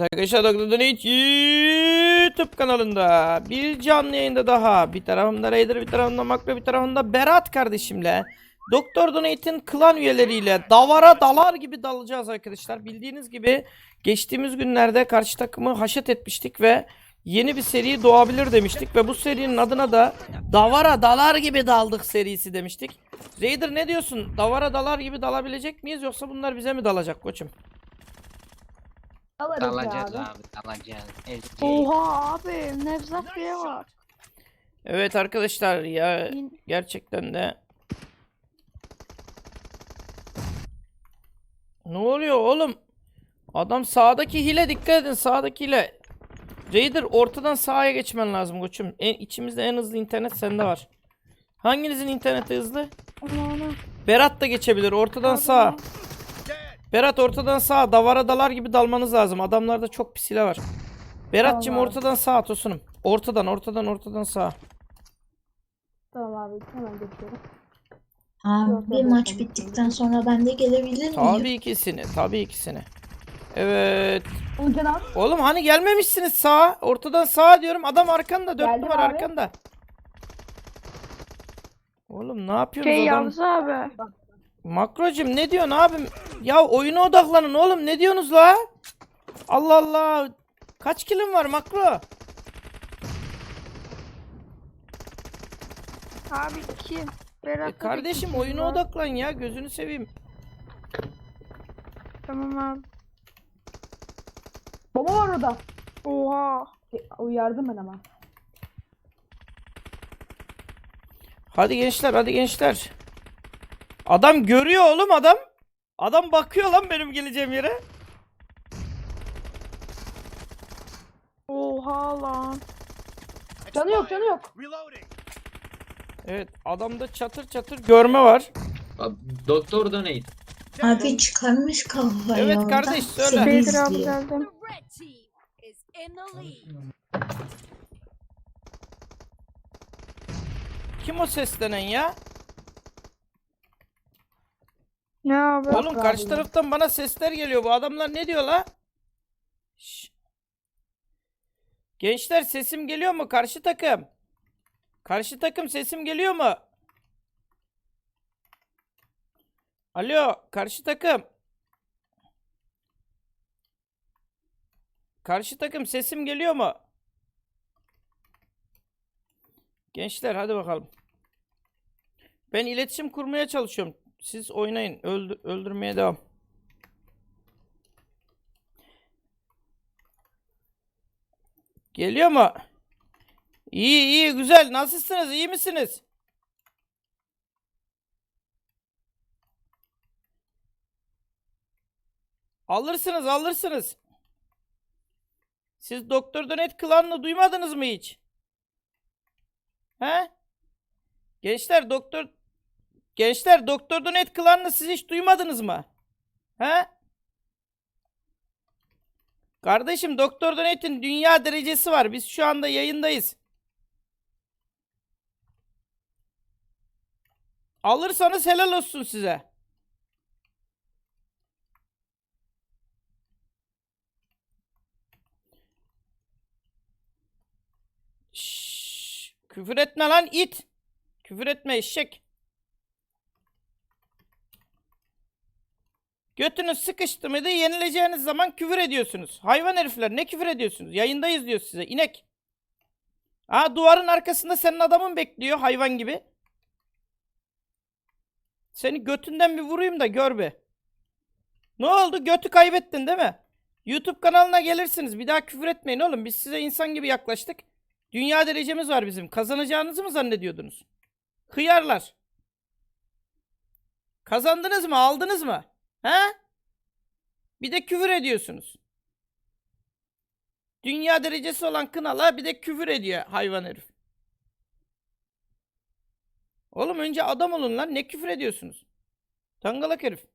Arkadaşlar Doktor'dan hiç YouTube kanalında bir canlı yayında daha bir tarafımda Raider bir tarafımda Makro bir tarafımda Berat kardeşimle Doktor Donate'in klan üyeleriyle davara dalar gibi dalacağız arkadaşlar. Bildiğiniz gibi geçtiğimiz günlerde karşı takımı haşet etmiştik ve yeni bir seri doğabilir demiştik ve bu serinin adına da davara dalar gibi daldık serisi demiştik. Raider ne diyorsun? Davara dalar gibi dalabilecek miyiz yoksa bunlar bize mi dalacak koçum? Alırız Dalacağız abi. abi dalacağız. Ezeceğiz. Oha abi Nevzat Bey'e var. Evet arkadaşlar ya gerçekten de Ne oluyor oğlum? Adam sağdaki hile dikkat edin sağdaki hile. Raider ortadan sağa geçmen lazım koçum. En, içimizde en hızlı internet sende var. Hanginizin interneti hızlı? Berat da geçebilir ortadan sağa. Berat ortadan sağa davara dalar gibi dalmanız lazım. Adamlarda çok pis hile var. Berat'cığım Tamam. ortadan sağa tosunum. Ortadan ortadan ortadan sağa. Tamam abi hemen geçiyorum. Abi bir maç bittikten sonra ben de gelebilir miyim? Tabii ikisini, tabii ikisini. Evet. Oğlum hani gelmemişsiniz sağa. Ortadan sağa diyorum. Adam arkanda. Dört Geldim numara abi. arkanda. Oğlum ne yapıyorsunuz Şey adam? Yavuz abi. Makrocum ne diyorsun abim? Ya oyuna odaklanın oğlum. Ne diyorsunuz la? Allah Allah. Kaç kilin var makro? Abi kim? Berat E kardeşim oyuna odaklan ya. Gözünü seveyim. Tamam abi. Baba var orada. Oha. E, uyardım ben ama. Hadi gençler hadi gençler. Adam görüyor oğlum adam. Adam bakıyor lan benim geleceğim yere. Oha lan. Canı yok canı yok. Evet adamda çatır çatır görme var. Abi, Doktor Donate. Abi çıkarmış kafayı Evet oradan, kardeş, söyle. seni Beydir abi geldim. Kim o seslenen ya? Ne abi? Oğlum karşı taraftan bana sesler geliyor. Bu adamlar ne diyor la? Şş. Gençler sesim geliyor mu? Karşı takım. Karşı takım sesim geliyor mu? Alo, karşı takım. Karşı takım sesim geliyor mu? Gençler hadi bakalım. Ben iletişim kurmaya çalışıyorum. Siz oynayın. Öldü- öldürmeye devam. Geliyor mu? İyi iyi güzel. Nasılsınız? İyi misiniz? Alırsınız alırsınız. Siz Doktor Donet klanını duymadınız mı hiç? He? Gençler Doktor Gençler Doktor Donet klanını siz hiç duymadınız mı? He? Kardeşim Doktor Donet'in dünya derecesi var. Biz şu anda yayındayız. Alırsanız helal olsun size. Şşş, küfür etme lan it. Küfür etme eşek. Götünüz sıkıştı mıydı yenileceğiniz zaman küfür ediyorsunuz. Hayvan herifler ne küfür ediyorsunuz? Yayındayız diyor size inek. Aa duvarın arkasında senin adamın bekliyor hayvan gibi. Seni götünden bir vurayım da gör be. Ne oldu? Götü kaybettin değil mi? YouTube kanalına gelirsiniz. Bir daha küfür etmeyin oğlum. Biz size insan gibi yaklaştık. Dünya derecemiz var bizim. Kazanacağınızı mı zannediyordunuz? Hıyarlar. Kazandınız mı? Aldınız mı? He? Bir de küfür ediyorsunuz. Dünya derecesi olan Kınal'a bir de küfür ediyor hayvan herif. Oğlum önce adam olun lan. Ne küfür ediyorsunuz? Dangalak herif.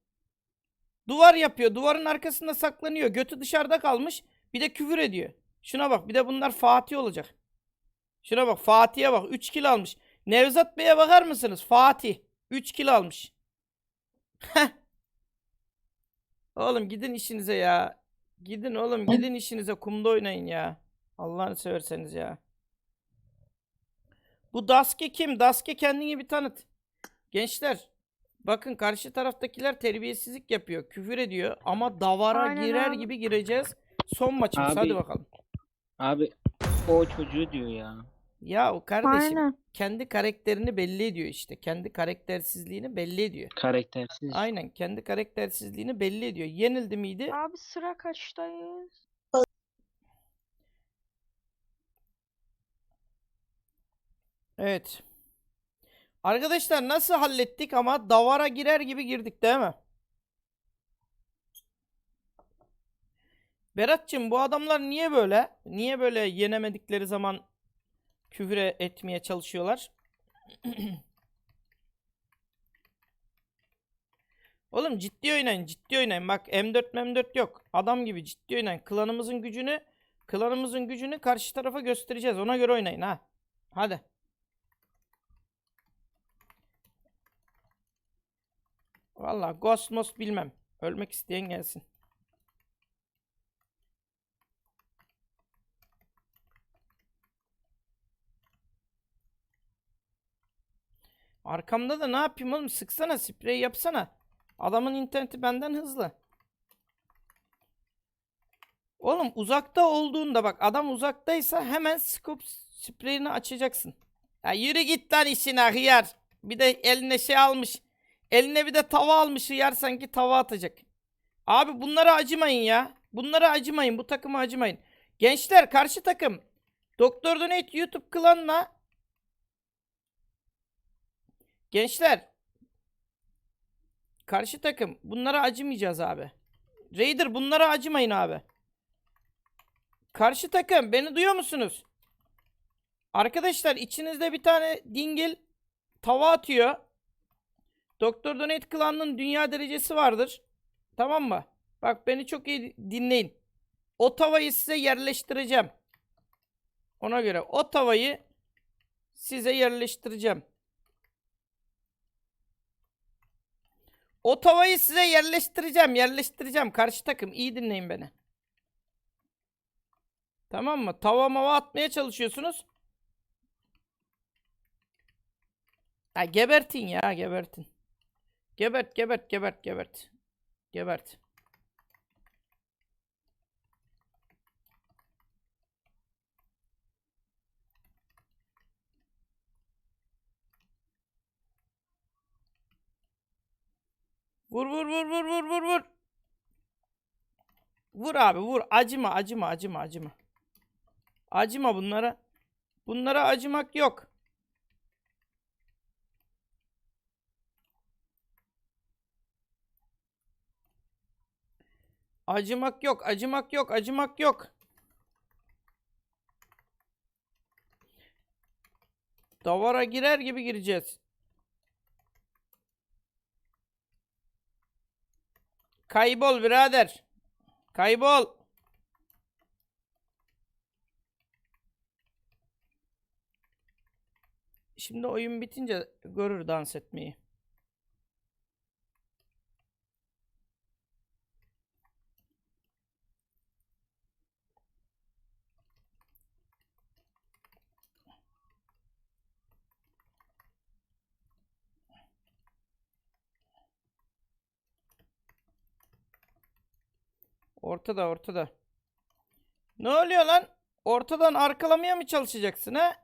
Duvar yapıyor. Duvarın arkasında saklanıyor. Götü dışarıda kalmış. Bir de küfür ediyor. Şuna bak. Bir de bunlar Fatih olacak. Şuna bak. Fatih'e bak. 3 kilo almış. Nevzat Bey'e bakar mısınız? Fatih. 3 kilo almış. Heh. Oğlum gidin işinize ya. Gidin oğlum gidin işinize kumda oynayın ya. Allah'ını severseniz ya. Bu Daske kim? Daske kendini bir tanıt. Gençler bakın karşı taraftakiler terbiyesizlik yapıyor. Küfür ediyor ama davara Aynen girer abi. gibi gireceğiz. Son maçımız Abi- hadi bakalım. Abi o çocuğu diyor ya. Ya o kardeşim Aynen. Kendi karakterini belli ediyor işte. Kendi karaktersizliğini belli ediyor. Karaktersiz. Aynen kendi karaktersizliğini belli ediyor. Yenildi miydi? Abi sıra kaçtayız? Evet. Arkadaşlar nasıl hallettik ama davara girer gibi girdik değil mi? Berat'cığım bu adamlar niye böyle? Niye böyle yenemedikleri zaman küfür e- etmeye çalışıyorlar? Oğlum ciddi oynayın, ciddi oynayın. Bak M4 M4 yok. Adam gibi ciddi oynayın. Klanımızın gücünü, klanımızın gücünü karşı tarafa göstereceğiz. Ona göre oynayın ha. Hadi. Valla Ghost Most bilmem. Ölmek isteyen gelsin. Arkamda da ne yapayım oğlum? Sıksana sprey yapsana. Adamın interneti benden hızlı. Oğlum uzakta olduğunda bak adam uzaktaysa hemen scope spreyini açacaksın. Ya yürü git lan işine hıyar. Bir de eline şey almış. Eline bir de tava almış hıyar sanki tava atacak. Abi bunlara acımayın ya. Bunlara acımayın. Bu takıma acımayın. Gençler karşı takım. Doktor Donate YouTube klanına Gençler Karşı takım bunlara acımayacağız abi. Raider bunlara acımayın abi. Karşı takım beni duyuyor musunuz? Arkadaşlar içinizde bir tane dingil tava atıyor. Doktor Donate klanının dünya derecesi vardır. Tamam mı? Bak beni çok iyi dinleyin. O tavayı size yerleştireceğim. Ona göre o tavayı size yerleştireceğim. O tavayı size yerleştireceğim, yerleştireceğim. Karşı takım iyi dinleyin beni. Tamam mı? Tava mava atmaya çalışıyorsunuz. Ha gebertin ya, gebertin. Gebert, gebert, gebert, gebert. Gebert. Vur vur vur vur vur vur vur. Vur abi vur. Acıma acıma acıma acıma. Acıma bunlara. Bunlara acımak yok. Acımak yok, acımak yok, acımak yok. Davara girer gibi gireceğiz. Kaybol birader. Kaybol. Şimdi oyun bitince görür dans etmeyi. Ortada ortada. Ne oluyor lan? Ortadan arkalamaya mı çalışacaksın ha?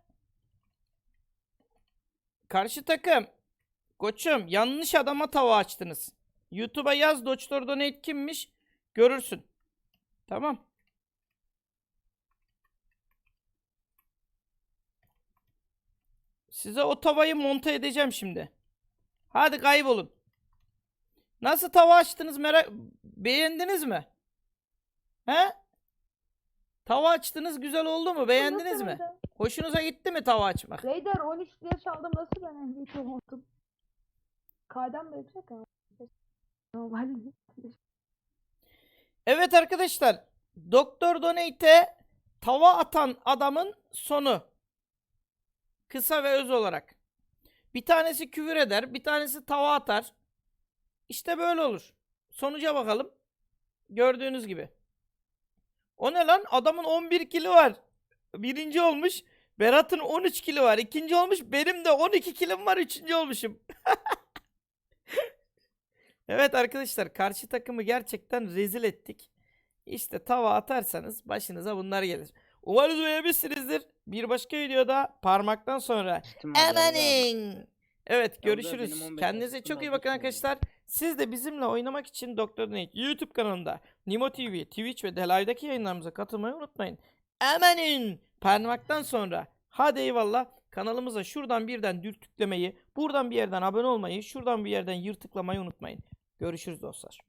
Karşı takım. Koçum yanlış adama tava açtınız. YouTube'a yaz Doktor Donate kimmiş? Görürsün. Tamam. Size o tavayı monte edeceğim şimdi. Hadi kaybolun. Nasıl tava açtınız merak beğendiniz mi? He? Tava açtınız güzel oldu mu? Beğendiniz mi? Hoşunuza gitti mi tava açmak? Raider 13 diye çaldım nasıl ben MVP oldum? Kaydan da yüksek ama. Normal. Evet arkadaşlar. Doktor Donate'e tava atan adamın sonu. Kısa ve öz olarak. Bir tanesi küfür eder, bir tanesi tava atar. İşte böyle olur. Sonuca bakalım. Gördüğünüz gibi. O ne lan? Adamın 11 kilo var. Birinci olmuş. Berat'ın 13 kilo var. İkinci olmuş. Benim de 12 kilom var. Üçüncü olmuşum. evet arkadaşlar karşı takımı gerçekten rezil ettik. İşte tava atarsanız başınıza bunlar gelir. Umarız beğenmişsinizdir. Bir başka videoda parmaktan sonra. Emanin. Evet görüşürüz. 15 Kendinize çok iyi bakın arkadaşlar. Siz de bizimle oynamak için Doktor Donate YouTube kanalında Nimo TV, Twitch ve Delay'daki yayınlarımıza katılmayı unutmayın. Emanin. Parmaktan sonra. Hadi eyvallah. Kanalımıza şuradan birden dürtüklemeyi, buradan bir yerden abone olmayı, şuradan bir yerden yırtıklamayı unutmayın. Görüşürüz dostlar.